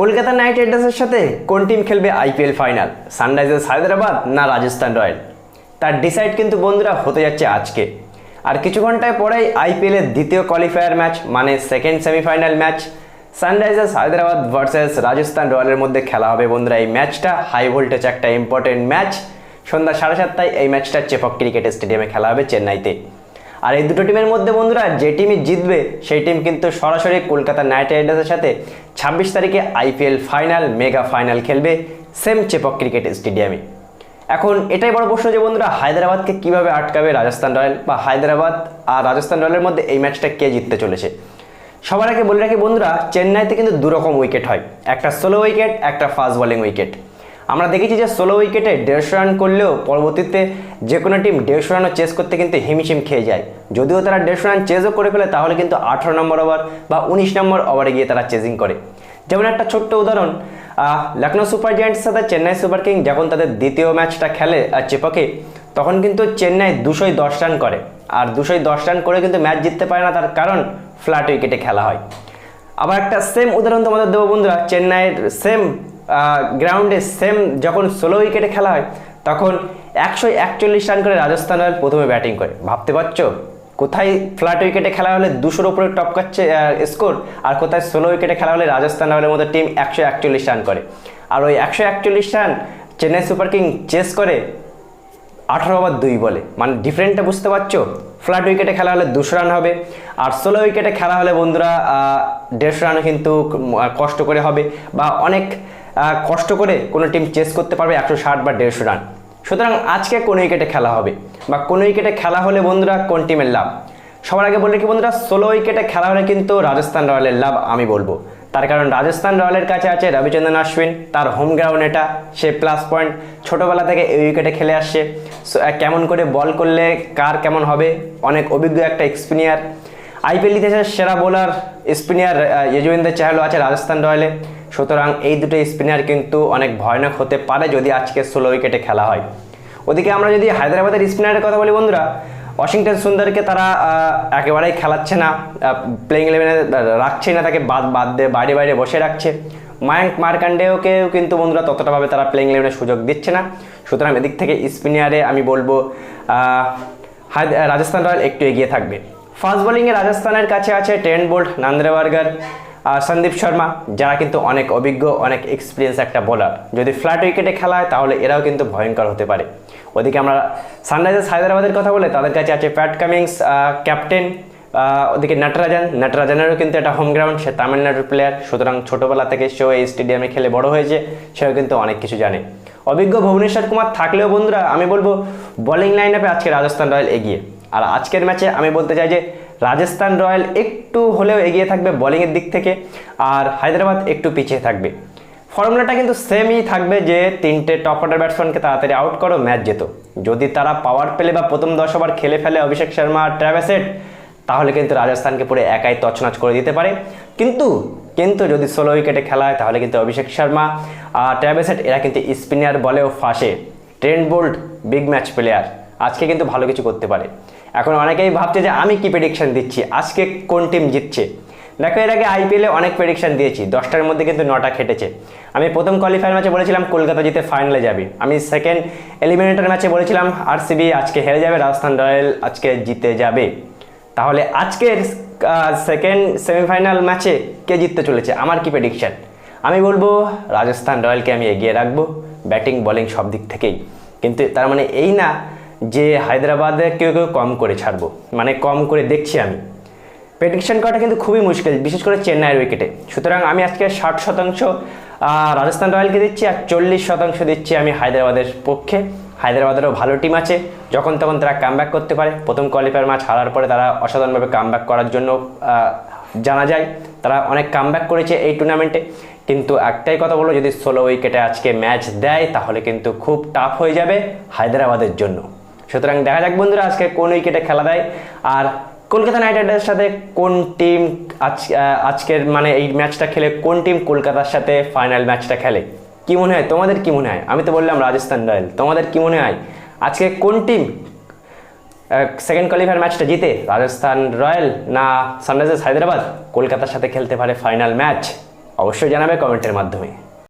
Kolkata night রাইডার্সের সাথে কোন টিম খেলবে আইপিএল ফাইনাল সানরাইজার্স হায়দ্রাবাদ না রাজস্থান রয়্যাল? তার ডিসাইড কিন্তু বন্ধুরা হতে যাচ্ছে আজকে। আর কিছু ঘন্টায় পরেই আইপিএলের দ্বিতীয় কোয়ালিফায়ার ম্যাচ মানে second semifinal match Sunrisers Hyderabad versus Rajasthan রয়্যালের মধ্যে খেলা হবে বন্ধুরা। এই ম্যাচটা হাই ভোল্টেজ একটা ইম্পর্টেন্ট ম্যাচ সন্ধ্যা সাড়ে সাতটায় এই ম্যাচটা চেপক ক্রিকেট স্টেডিয়ামে খেলা হবে চেন্নাইতে। আর এই দুটো টিমের মধ্যে, বন্ধুরা, যে টিমই জিতবে, সেই টিম কিন্তু সরাসরি কলকাতা নাইট রাইডার্সের সাথে ছাব্বিশ তারিখে আইপিএল ফাইনাল, মেগা ফাইনাল খেলবে সেম চেপক ক্রিকেট স্টেডিয়ামে। এখন এটাই বড় প্রশ্ন যে, বন্ধুরা, হায়দ্রাবাদকে কীভাবে আটকাবে রাজস্থান রয়্যাল বা হায়দ্রাবাদ আর রাজস্থান রয়্যালের মধ্যে এই ম্যাচটা কে জিততে চলেছে? সবার আগে বলে রাখি, বন্ধুরা, চেন্নাইতে কিন্তু দুরকম উইকেট হয়। একটা সোলো উইকেট একটা ফাস্ট বোলিং উইকেট আমরা দেখেছি যে ষোলো উইকেটে দেড়শো রান করলেও পরবর্তীতে যে কোনো টিম দেড়শো রানও চেস করতে কিন্তু হিমশিম খেয়ে যায়। যদিও তারা দেড়শো রান চেজও করে ফেলে, তাহলে কিন্তু আঠারো নম্বর ওভার বা উনিশ নম্বর ওভারে গিয়ে তারা চেজিং করে। যেমন একটা ছোট্ট উদাহরণ লখনৌ সুপার জায়ান্টসের সাথে চেন্নাই সুপার কিং যখন তাদের দ্বিতীয় ম্যাচটা খেলে চেপকে, তখন কিন্তু চেন্নাই দুশোই দশ রান করে। আর দুশোই দশ রান করে কিন্তু ম্যাচ জিততে পারে না তার কারণ ফ্ল্যাট উইকেটে খেলা হয়। আবার একটা সেম উদাহরণ তোমাদের দেবো বন্ধুরা, চেন্নাইয়ের সেম গ্রাউন্ডে সেম যখন ষোলো উইকেটে খেলা হয়, তখন একশো একচল্লিশ রান করে রাজস্থান রয়্যাল প্রথমে ব্যাটিং করে। ভাবতে পারছ? কোথায় ফ্ল্যাট উইকেটে খেলা হলে দুশোর উপরে টপ কাচ্ছে স্কোর, আর কোথায় ষোলো উইকেটে খেলা হলে রাজস্থান রয়্যালের মতো টিম একশো একচল্লিশ রান করে? আর ওই একশো একচল্লিশ run Chennai super king chase করে আঠারো ওভার দুই বলে। মানে ডিফারেন্টটা বুঝতে পারছ? ফ্ল্যাট উইকেটে খেলা হলে দুশো রান হবে, আর ষোলো উইকেটে খেলা হলে বন্ধুরা দেড়শো রানও কিন্তু কষ্ট করে হবে, বা অনেক কষ্ট করে কোনো টিম চেস করতে পারবে একশো ষাট বা দেড়শো রান সুতরাং আজকে কোন উইকেটে খেলা হবে? বা কোন উইকেটে খেলা হলে বন্ধুরা কোন টিমের লাভ? সবার আগে বলে কি বন্ধুরা, ষোলো উইকেটে খেলা হলে কিন্তু রাজস্থান রয়্যালের লাভ আমি বলব। তার কারণ রাজস্থান রয়্যালের কাছে আছে রবিচন্দ্রন অশ্বিন, তার হোম গ্রাউন্ড এটা, সে প্লাস পয়েন্ট ছোটোবেলা থেকে এই উইকেটে খেলে আসছে। কেমন করে বল করলে কার কেমন হবে? অনেক অভিজ্ঞ একটা এক্সপিনিয়ার আইপিএল ইতিহাসের সেরা বোলার স্পিনিয়ার ইয়জুবেন্দ্র চাহলও আছে রাজস্থান রয়্যালে। সুতরাং এই দুটো স্পিনার কিন্তু অনেক ভয়ানক হতে পারে যদি আজকে ষোলো উইকেটে খেলা হয়। ওদিকে আমরা যদি হায়দ্রাবাদের স্পিনারের কথা বলি বন্ধুরা, ওয়াশিংটন সুন্দরকে তারা একেবারেই খেলাচ্ছে না প্লেইং ইলেভেনে রাখছে না, তাকে বাদ বাদ দিয়ে বাইরে বাইরে বসে রাখছে। মায়াঙ্ক মার্কান্ডেওকেও কিন্তু বন্ধুরা ততটাভাবে তারা প্লেইং ইলেভেনে সুযোগ দিচ্ছে না। সুতরাং এদিক থেকে স্পিনারে আমি বলব রাজস্থান রয়্যাল একটু এগিয়ে থাকবে। ফাস্ট বোলিংয়ে রাজস্থানের কাছে আছে Trent Boult, Nandre Burger. Sandeep Sharma, যারা কিন্তু অনেক অভিজ্ঞ, অনেক এক্সপিরিয়েন্স একটা বোলার যদি ফ্ল্যাট উইকেটে খেলা হয়, তাহলে এরাও কিন্তু ভয়ঙ্কর হতে পারে। ওদিকে আমরা সানরাইজার্স হায়দ্রাবাদের কথা বলে, তাদের কাছে আছে প্যাট কামিংস ক্যাপ্টেন ওদিকে নটরাজান। নটরাজানেরও কিন্তু একটা হোম গ্রাউন্ড সে তামিলনাড়ুর প্লেয়ার সুতরাং ছোটোবেলা থেকে সেও এই স্টেডিয়ামে খেলে বড় হয়েছে, সেও কিন্তু অনেক কিছু জানে। অভিজ্ঞ ভুবনেশ্বর কুমার থাকলেও বন্ধুরা, আমি বলব বোলিং লাইন আপে আজকে রাজস্থান রয়্যাল এগিয়ে। আর আজকের ম্যাচে আমি বলতে চাই যে রাজস্থান রয়্যাল একটু হলেও এগিয়ে থাকবে বোলিংয়ের দিক থেকে আর হায়দ্রাবাদ একটু পিছিয়ে থাকবে। ফর্মুলাটা কিন্তু সেমই থাকবে যে তিনটে টপ অর্ডার ব্যাটসম্যানকে তাড়াতাড়ি আউট করো, ম্যাচ যেত যদি তারা পাওয়ার পেলে বা প্রথম দশ ওভার খেলে ফেলে অভিষেক শর্মা আর ট্র্যাভেসেট তাহলে কিন্তু রাজস্থানকে পুরো একাই তছনছ করে দিতে পারে। কিন্তু কিন্তু যদি ষোলো উইকেটে খেলা হয়, তাহলে কিন্তু অভিষেক শর্মা আর ট্র্যাভেসেট এরা কিন্তু স্পিনার বলেও ফাঁসে। Trent Boult big match player আজকে কিন্তু ভালো কিছু করতে পারে। এখন অনেকেই ভাবছে যে আমি কি প্রেডিকশন দিচ্ছি? আজকে কোন টিম জিতছে? দেখো, এর আগে আইপিএলে অনেক প্রেডিকশন দিয়েছি। দশটার মধ্যে কিন্তু নটা খেটেছে। আমি প্রথম কোয়ালিফায়ার ম্যাচে বলেছিলাম কলকাতা জিতে ফাইনালে যাবে। আমি সেকেন্ড এলিমিনেটর ম্যাচে বলেছিলাম আরসিবি আজকে হেরে যাবে, রাজস্থান রয়্যাল আজকে জিতে যাবে। তাহলে আজকের সেকেন্ড সেমিফাইনাল ম্যাচে কে জিততে চলেছে? আমার কি প্রেডিকশন আমি বলব, রাজস্থান রয়্যালকে আমি এগিয়ে রাখব। ব্যাটিং বোলিং সব দিক থেকেই। কিন্তু তার মানে এই না যে হায়দ্রাবাদে কেউ কেউ কম করে ছাড়বো। মানে কম করে দেখছি আমি। প্রেডিকশন করাটা কিন্তু খুবই মুশকিল, বিশেষ করে চেন্নাইয়ের উইকেটে সুতরাং আমি আজকে ষাট শতাংশ রাজস্থান রয়্যালকে দিচ্ছি আর চল্লিশ শতাংশ দিচ্ছি আমি হায়দ্রাবাদের পক্ষে। হায়দ্রাবাদেরও ভালো টিম আছে। যখন তখন তারা কামব্যাক করতে পারে। প্রথম কোয়ালিফায়ার ম্যাচ হারার পরে তারা অসাধারণভাবে কামব্যাক করার জন্য জানা যায়। তারা অনেক কামব্যাক করেছে এই টুর্নামেন্টে কিন্তু একটাই কথা বলো যদি ষোলো উইকেটে আজকে ম্যাচ দেয়, তাহলে কিন্তু খুব টাফ হয়ে যাবে হায়দ্রাবাদের জন্য। সুতরাং দেখা যাক বন্ধুরা আজকে কোন উইকেটে খেলা দেয়। আর কলকাতা নাইট রাইডার্সের সাথে কোন টিম আজ আজকের মানে এই ম্যাচটা খেলে কোন টিম কলকাতার সাথে ফাইনাল ম্যাচটা খেলে? কি মনে হয়? তোমাদের কি মনে হয়? আমি তো বললাম রাজস্থান রয়্যাল। তোমাদের কি মনে হয়? আজকে কোন টিম সেকেন্ড কোয়ালিফায়ার ম্যাচটা জিতে? রাজস্থান রয়্যাল না সানরাইজার্স হায়দ্রাবাদ? কলকাতার সাথে খেলতে পারে ফাইনাল ম্যাচ অবশ্যই জানাবে কমেন্টের মাধ্যমে।